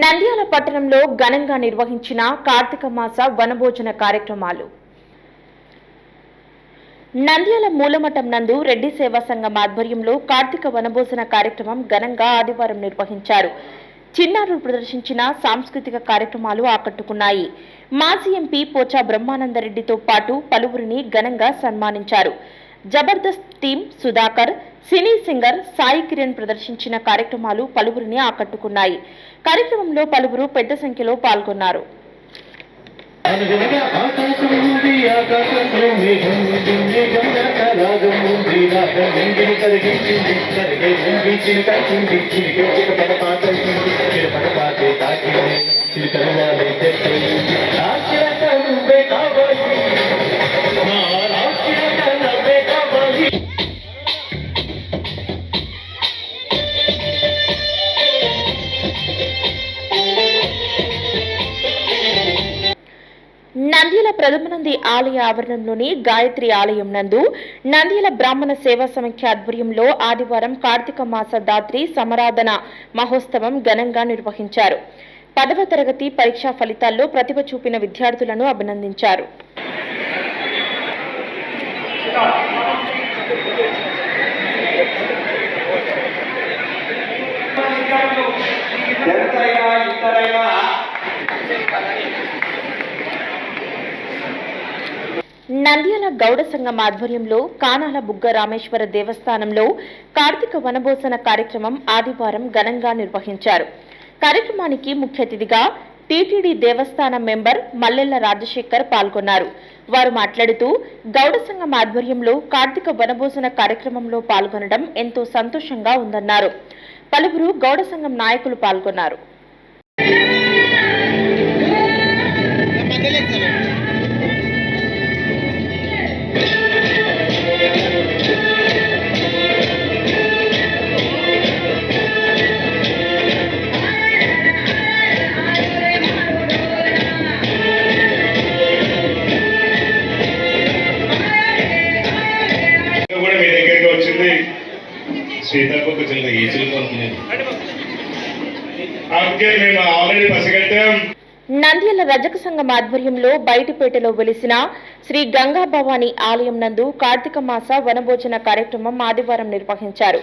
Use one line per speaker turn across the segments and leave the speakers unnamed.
నంద్యాల పట్టణంలో ఘనంగా నిర్వహించిన కార్తీక మాస వనభోజన కార్యక్రమాలు. నంద్యాల మూలమఠం నందు రెడ్డి సేవా సంఘం ఆధ్వర్యంలో కార్తీక వనభోజన కార్యక్రమం ఘనంగా ఆదివారం నిర్వహించారు. చిన్నారులు ప్రదర్శించిన సాంస్కృతిక కార్యక్రమాలు ఆకట్టుకున్నాయి. మాజీ ఎంపీ పోచా బ్రహ్మానందరెడ్డితో పాటు పలువురిని ఘనంగా సన్మానించారు. Jabardasth team Sudhakar cine singer Sai Kiran ప్రదర్శించిన కార్యక్రమాలు పలువురిని ఆకట్టుకున్నాయి కార్యక్రమంలో పలువురు పెద్ద సంఖ్యలో పాల్గొన్నారు
అనగనగా
నంద్యాల ఆలయ ఆవరణంలోని గాయత్రి ఆలయం నందు నంద్యాల బ్రాహ్మణ సేవా సమైక్య ఆధ్వర్యంలో ఆదివారం కార్తీక మాస దాత్రి సమరాధన మహోత్సవం ఘనంగా నిర్వహించారు. పదవ తరగతి పరీక్షా ఫలితాల్లో ప్రతిభ చూపిన విద్యార్థులను అభినందించారు.
ఎంతైనా ఇతరైనా
నంద్యాల గౌడ సంఘం ఆధ్వర్యంలో కానాల బుగ్గ రామేశ్వర దేవస్థానంలో కార్తీక వనభోజన కార్యక్రమం ఆదివారం ఘనంగా నిర్వహించారు. కార్యక్రమానికి ముఖ్య అతిథిగా టీటీడీ దేవస్థానం మెంబర్ మల్లెల్ల రాజశేఖర్ పాల్గొన్నారు. వారు మాట్లాడుతూ గౌడ సంఘం ఆధ్వర్యంలో కార్తీక వనభోజన కార్యక్రమంలో పాల్గొనడం ఎంతో సంతోషంగా ఉందన్నారు. పలువురు గౌడ సంఘం నాయకులు పాల్గొన్నారు.
సీతాకోక చిల్లర అందుకే మేము ఆల్రెడీ పసిగట్టాం
నంద్యాల రజక సంఘం ఆధ్వర్యంలో బయటిపేటలో వెలిసిన శ్రీ గంగా భవానీ ఆలయం నందు కార్తీక మాస వనభోజన కార్యక్రమం ఆదివారం నిర్వహించారు.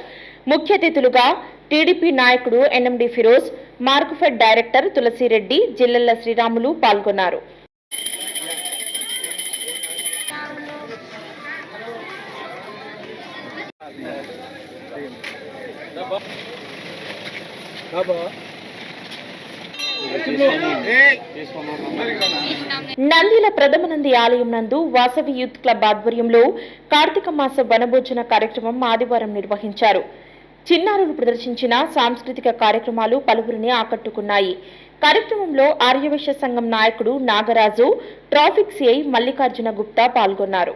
ముఖ్య అతిథులుగా టీడీపీ నాయకుడు ఎన్ఎండి ఫిరోజ్ మార్కుఫెడ్ డైరెక్టర్ తులసిరెడ్డి జిల్లెల్ల శ్రీరాములు పాల్గొన్నారు. నందిల ప్రథమ నంది ఆలయం నందు వాసవి యూత్ క్లబ్ ఆధ్వర్యంలో కార్తీక మాస వనభోజన కార్యక్రమం ఆదివారం నిర్వహించారు. చిన్నారులు ప్రదర్శించిన సాంస్కృతిక కార్యక్రమాలు పలువురిని ఆకట్టుకున్నాయి. కార్యక్రమంలో ఆర్యవైశ్య సంఘం నాయకుడు నాగరాజు ట్రాఫిక్ సిఐ మల్లికార్జున గుప్తా పాల్గొన్నారు.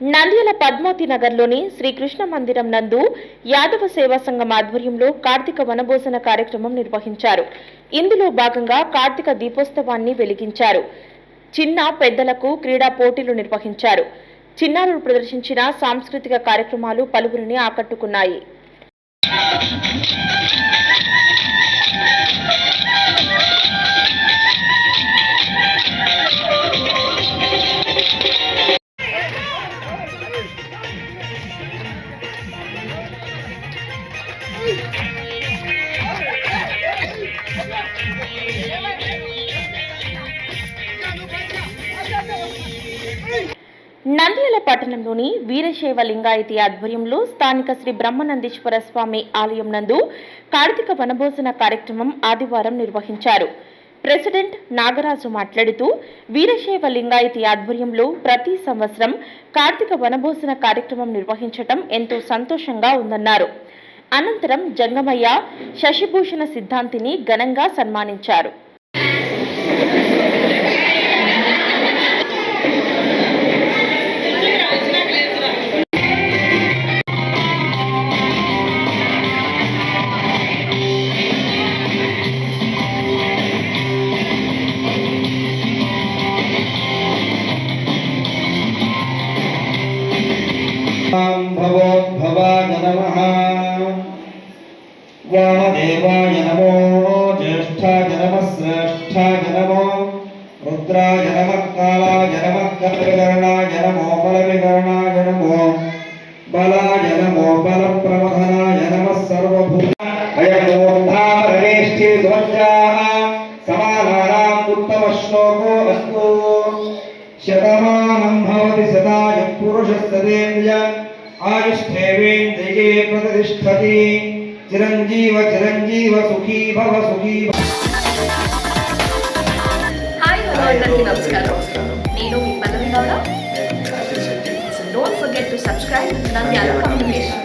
నంద్యాల పద్మావతి నగర్లోని శ్రీకృష్ణ మందిరం నందు యాదవ సేవా సంఘం ఆధ్వర్యంలో కార్తీక వనభోజన కార్యక్రమం నిర్వహించారు. ఇందులో భాగంగా కార్తీక దీపోత్సవాన్ని వెలిగించారు. చిన్న పెద్దలకు క్రీడా పోటీలు నిర్వహించారు. చిన్నారులు ప్రదర్శించిన సాంస్కృతిక కార్యక్రమాలు పలువురిని ఆకట్టుకున్నాయి. నంద్యాల పట్టణంలోని వీరశైవ లింగాయతి ఆధ్వర్యంలో స్థానిక శ్రీ బ్రహ్మనందీశ్వర స్వామి ఆలయం నందు కార్తీక వనభోజన కార్యక్రమం ఆదివారం నిర్వహించారు. ప్రెసిడెంట్ నాగరాజు మాట్లాడుతూ వీరశైవ లింగాయతి ఆధ్వర్యంలో ప్రతి సంవత్సరం కార్తీక వనభోజన కార్యక్రమం నిర్వహించటం ఎంతో సంతోషంగా ఉందన్నారు. అనంతరం జంగమయ్య శశిభూషణ సిద్ధాంతిని ఘనంగా సన్మానించారు.
भवोद्भवाय नमः। वामदेवाय नमो, ज्येष्ठाय नमः, श्रेष्ठाय नमो, रुद्राय नमः, कालाय नमः कल्पकरणाय नमो बलविकरणाय नमो, बलाय नमो, बलप्रमथनाय नमः सर्वभूत अयमूर्धामरणेष्ठे सुवज्राः समानानाम् उत्तमश्लोको अस्तु। शतमानं भवति सदाय पुरुषस्तदेन्द्रिय आयुष्ठेवेन्द्रिये प्रतिष्ठति चिरञ्जीव चिरञ्जीव सुखी भव सुखी भव
హాయ్ హలో అందరికీ నమస్కారం నేను మీ Pallavi Gowda so don't forget to subscribe Nandyal communication